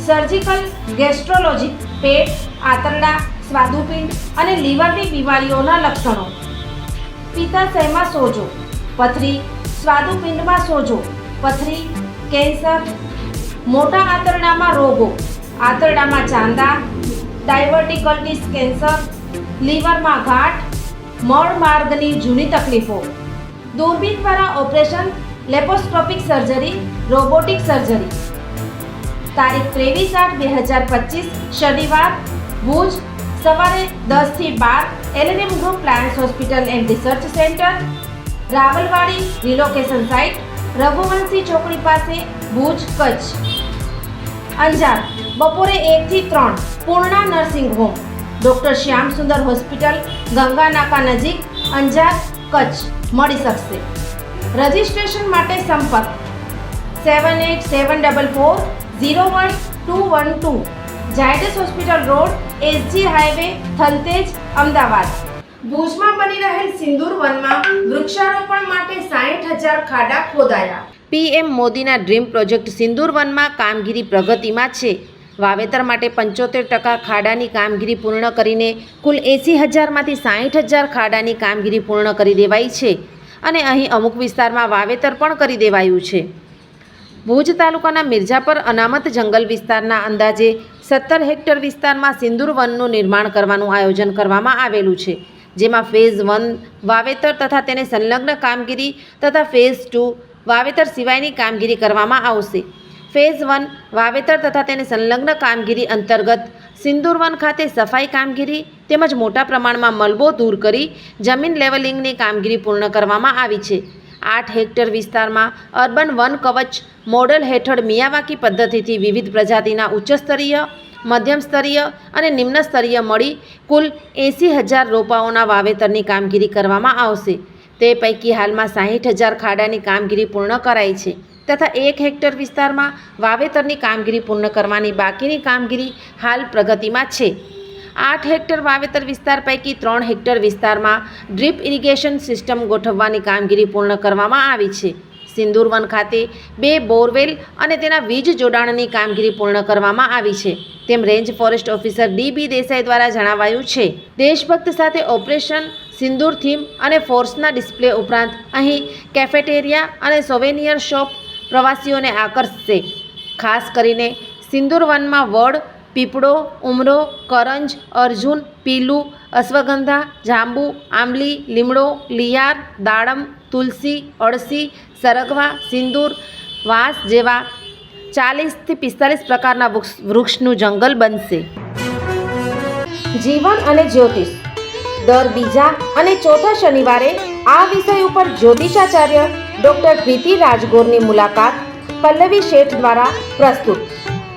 surgical gastrology પેટ, આંતરડા, સ્વાદુપિંડ અને લીવરની બીમારીઓના લક્ષણો. પિત્તાશયમાં સોજો? પથરી, સ્વાદુપિંડમાં સોજો. પથરી, કેન્સર. મોટા આંતરડામાં રોગો. આંતરડામાં ચાંદા ડાયવર્ટિકલ્ટીસ કેન્સર લીવરમાં ગાંઠ મળ માર્ગની જૂની તકલીફો. દૂરબીન દ્વારા operation, laparoscopic surgery, robotic surgery. તારીખ ત્રેવીસ આઠ બે હજાર પચીસ, શનિવાર, ભુજ, સવારે દસથી બાર LNM group plans hospital and research centre Rawalwadi relocation site Raghuvanshi ચોકડી પાસે, ભુજ, કચ્છ. અંજાર, બપોરે એકથી ત્રણ, Purna nursing home, doctor Shyam Sundar hospital, Ganga નાકા નજીક, અંજાર, કચ્છ. મળી શકશે. રજિસ્ટ્રેશન માટે સંપર્ક, seven eight seven double four zero one two one two, Zydus hospital road, SG highway Thaltej Ahmedabad. ભુજમાં બની રહેલ સિંદૂર વનમાં વૃક્ષારોપણ માટે સાઠ હજાર ખાડા ખોદાયા. પીએમ મોદીના ડ્રીમ પ્રોજેક્ટ સિંદૂર વનમાં કામગીરી પ્રગતિમાં છે. વાવેતર માટે પંચોતેર ટકા ખાડાની કામગીરી પૂર્ણ કરીને કુલ એંસી હજારમાંથી સાઠ હજાર ખાડાની કામગીરી પૂર્ણ કરી દેવાઈ છે. અને અહીં અમુક વિસ્તારમાં વાવેતર પણ કરી દેવાયું છે. ભુજ તાલુકાના મિર્જાપર અનામત જંગલ વિસ્તારના અંદાજે સત્તર હેક્ટર વિસ્તારમાં સિંદૂર વનનું નિર્માણ કરવાનું આયોજન કરવામાં આવેલું છે, જેમાં ફેઝ વન વાવેતર તથા તેને સંલગ્ન કામગીરી તથા ફેઝ ટુ વાવેતર સિવાયની કામગીરી કરવામાં આવશે. ફેઝ વન વાવેતર તથા તેને સંલગ્ન કામગીરી અંતર્ગત સિંદૂર વન ખાતે સફાઈ કામગીરી તેમજ મોટા પ્રમાણમાં મલબો દૂર કરી જમીન લેવલિંગની કામગીરી પૂર્ણ કરવામાં આવી છે. આઠ હેક્ટર વિસ્તારમાં અર્બન વન કવચ મોડલ હેઠળ મિયાવાકી પદ્ધતિથી વિવિધ પ્રજાતિના ઉચ્ચ સ્તરીય મધ્યમ સ્તરીય અને નિમ્ન સ્તરીય મળી કુલ એંસી હજાર રોપાઓના વાવેતરની કામગીરી કરવામાં આવશે. તે પૈકી હાલમાં સાહીઠ હજાર ખાડાની કામગીરી પૂર્ણ કરાઈ છે તથા એક હેક્ટર વિસ્તારમાં વાવેતરની કામગીરી પૂર્ણ કરવાની બાકીની કામગીરી હાલ પ્રગતિમાં છે. આઠ હેક્ટર વાવેતર વિસ્તાર પૈકી ત્રણ હેક્ટર વિસ્તારમાં ડ્રીપ ઇરિગેશન સિસ્ટમ ગોઠવવાની કામગીરી પૂર્ણ કરવામાં આવી છે. સિંદૂર વન ખાતે બે બોરવેલ અને તેના વીજ જોડાણની કામગીરી પૂર્ણ કરવામાં આવી છે. તેમ range forest officer D B Desai દ્વારા જણાવાયું છે. દેશભક્ત સાથે ઓપરેશન, સિંદૂર થીમ અને ફોર્સના ડિસ્પ્લે ઉપરાંત અહીં કેફેટેરિયા અને સોવેનિયર શોપ પ્રવાસીઓને આકર્ષશે. ખાસ કરીને સિંદૂર વનમાં વડ પીપળો, ઉમરો, કરંજ, અર્જુન, પીલું, અશ્વગંધા, જાંબુ, આંબલી, લીમડો, લિયાર, દાડમ, તુલસી, અળસી, સરગવા, સિંદૂર, વાંસ જેવા ચાલીસથી પિસ્તાલીસ પ્રકારના વૃક્ષ, વૃક્ષનું જંગલ બનશે. જીવન અને જ્યોતિષ. દર બીજા અને ચોથા શનિવારે આ વિષય ઉપર જ્યોતિષાચાર્ય ડોક્ટર પ્રીતિ રાજગોરની મુલાકાત પલ્લવી શેઠ દ્વારા પ્રસ્તુત.